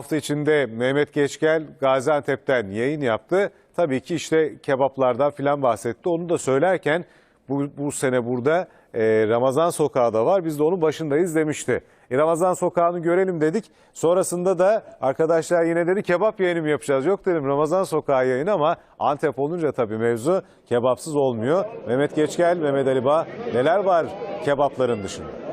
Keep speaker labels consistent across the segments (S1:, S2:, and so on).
S1: Hafta içinde Mehmet Geçgel Gaziantep'ten yayın yaptı. Tabii ki işte kebaplardan filan bahsetti. Onu da söylerken bu, bu sene burada e, Ramazan Sokağı da var. Biz de onun başındayız demişti. E, Ramazan Sokağı'nı görelim dedik. Sonrasında da arkadaşlar yine dedi kebap yayını mı yapacağız? Yok dedim Ramazan Sokağı yayını ama Antep olunca tabii mevzu kebapsız olmuyor. Mehmet Geçgel, Mehmet Ali Bağ neler var kebapların dışında?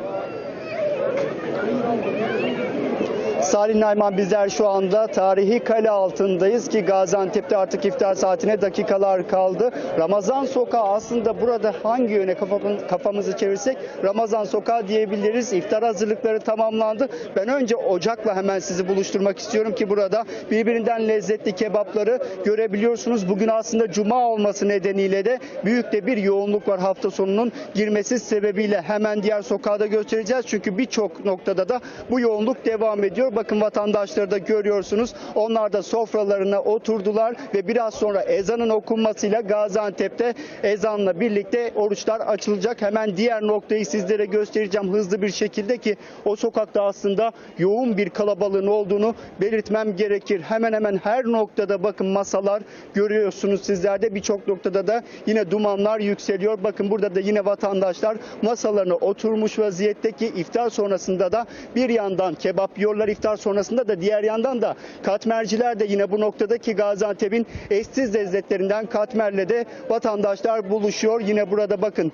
S2: Salih Nayman bizler şu anda tarihi kale altındayız ki Gaziantep'te artık iftar saatine dakikalar kaldı. Ramazan Sokağı aslında burada hangi yöne kafam- kafamızı çevirsek Ramazan Sokağı diyebiliriz. İftar hazırlıkları tamamlandı. Ben önce ocakla hemen sizi buluşturmak istiyorum ki burada birbirinden lezzetli kebapları görebiliyorsunuz. Bugün aslında cuma olması nedeniyle de büyük de bir yoğunluk var hafta sonunun girmesi sebebiyle. Hemen diğer sokağı da göstereceğiz. Çünkü birçok noktada da bu yoğunluk devam ediyor. Bakın vatandaşları da görüyorsunuz. Onlar da sofralarına oturdular ve biraz sonra ezanın okunmasıyla Gaziantep'te ezanla birlikte oruçlar açılacak. Hemen diğer noktayı sizlere göstereceğim hızlı bir şekilde ki o sokakta aslında yoğun bir kalabalığın olduğunu belirtmem gerekir. Hemen hemen her noktada bakın masalar görüyorsunuz sizlerde. Birçok noktada da yine dumanlar yükseliyor. Bakın burada da yine vatandaşlar masalarına oturmuş vaziyette ki iftar sonrasında da bir yandan kebap yiyorlar iftar sonrasında da diğer yandan da katmerciler de yine bu noktadaki Gaziantep'in eşsiz lezzetlerinden katmerle de vatandaşlar buluşuyor. Yine burada bakın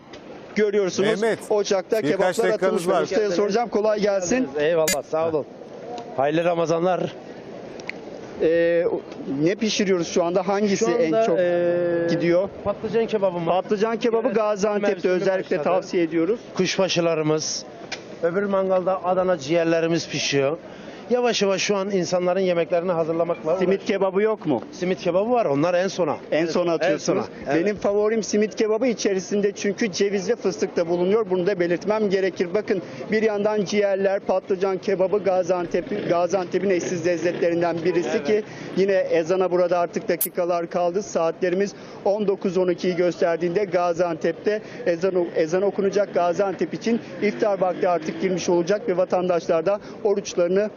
S2: görüyorsunuz
S1: Mehmet,
S2: ocakta kebaplar atılmış.
S1: var.
S2: Ustaya soracağım kolay gelsin.
S3: Eyvallah sağ olun. Hayırlı Ramazanlar.
S2: Ee, ne pişiriyoruz şu anda? Hangisi
S3: Şu anda
S2: en çok
S3: eee,
S2: gidiyor?
S3: Patlıcan kebabımız,
S2: Patlıcan kebabı
S3: Evet,
S2: Gaziantep'te özellikle
S3: başladı.
S2: tavsiye ediyoruz.
S3: kuşbaşılarımız, öbür mangalda Adana ciğerlerimiz pişiyor. Yavaş yavaş şu an insanların yemeklerini hazırlamakla
S2: Simit kebabı yok mu?
S3: simit kebabı var. Onlar en sona.
S2: En son atıyorsunuz.
S3: sona, evet.
S2: Benim favorim simit kebabı içerisinde çünkü ceviz ve fıstık da bulunuyor. Bunu da belirtmem gerekir. Bakın bir yandan ciğerler, patlıcan kebabı Gaziantep, Gaziantep'in eşsiz lezzetlerinden birisi ki yine ezana burada artık dakikalar kaldı. Saatlerimiz 19.12'yi gösterdiğinde Gaziantep'te ezan, ezan okunacak. Gaziantep için iftar vakti artık girmiş olacak ve vatandaşlar da oruçlarını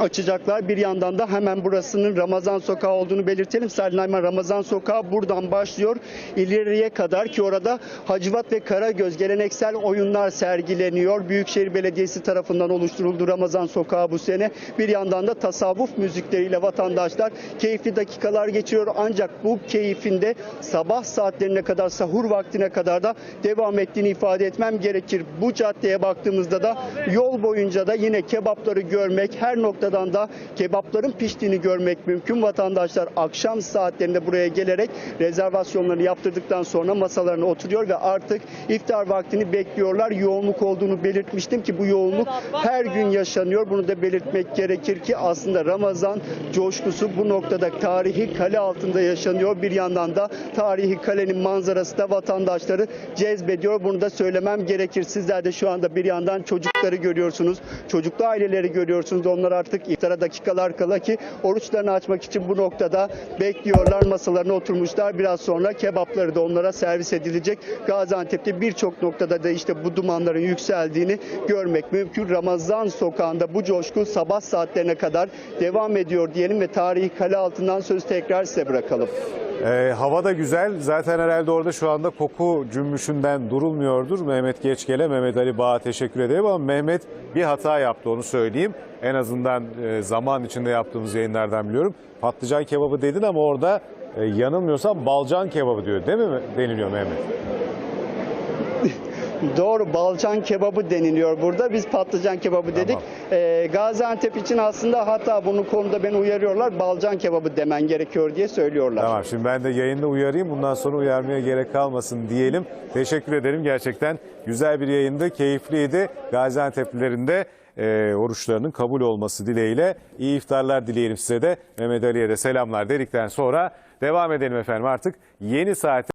S2: açacaklar. Bir yandan da hemen burasının Ramazan Sokağı olduğunu belirtelim. Salih Nayman Ramazan Sokağı buradan başlıyor. İleriye kadar ki orada Hacivat ve Karagöz geleneksel oyunlar sergileniyor. Büyükşehir Belediyesi tarafından oluşturuldu Ramazan Sokağı bu sene. Bir yandan da tasavvuf müzikleriyle vatandaşlar keyifli dakikalar geçiriyor. Ancak bu keyfinde sabah saatlerine kadar sahur vaktine kadar da devam ettiğini ifade etmem gerekir. Bu caddeye baktığımızda da yol boyunca da yine kebapları görmek, her noktadan da kebapların piştiğini görmek mümkün. Vatandaşlar akşam saatlerinde buraya gelerek rezervasyonlarını yaptırdıktan sonra masalarına oturuyor ve artık iftar vaktini bekliyorlar. Yoğunluk olduğunu belirtmiştim ki bu yoğunluk her gün yaşanıyor. Bunu da belirtmek gerekir ki aslında Ramazan coşkusu bu noktada tarihi kale altında yaşanıyor. Bir yandan da tarihi kalenin manzarası da vatandaşları cezbediyor. Bunu da söylemem gerekir. Sizler de şu anda bir yandan çocukları görüyorsunuz. Çocuklu aileleri görüyorsunuz. Onlar artık iftara dakikalar kala ki oruçlarını açmak için bu noktada bekliyorlar. Masalarına oturmuşlar. Biraz sonra kebapları da onlara servis edilecek. Gaziantep'te birçok noktada da işte bu dumanların yükseldiğini görmek mümkün. Ramazan sokağında bu coşku sabah saatlerine kadar devam ediyor diyelim ve tarihi kale altından sözü tekrar size bırakalım.
S1: Ee, hava da güzel. Zaten herhalde orada şu anda koku cümbüşünden durulmuyordur. Mehmet Geçkel'e, Mehmet Ali Bağ'a teşekkür ederim ama Mehmet bir hata yaptı onu söyleyeyim. En azından e, zaman içinde yaptığımız yayınlardan biliyorum. Patlıcan kebabı dedin ama orada e, yanılmıyorsam balcan kebabı diyor değil mi deniliyor Mehmet?
S2: Doğru balcan kebabı deniliyor burada. Biz patlıcan kebabı dedik. Ee, Gaziantep için aslında hatta bunu konuda beni uyarıyorlar. Balcan kebabı demen gerekiyor diye söylüyorlar.
S1: Tamam şimdi ben de yayında uyarayım. Bundan sonra uyarmaya gerek kalmasın diyelim. Teşekkür ederim. Gerçekten güzel bir yayındı. Keyifliydi. Gaziantep'lilerin de e, oruçlarının kabul olması dileğiyle iyi iftarlar dileyelim size de. Mehmet Ali'ye de selamlar dedikten sonra devam edelim efendim artık yeni saate.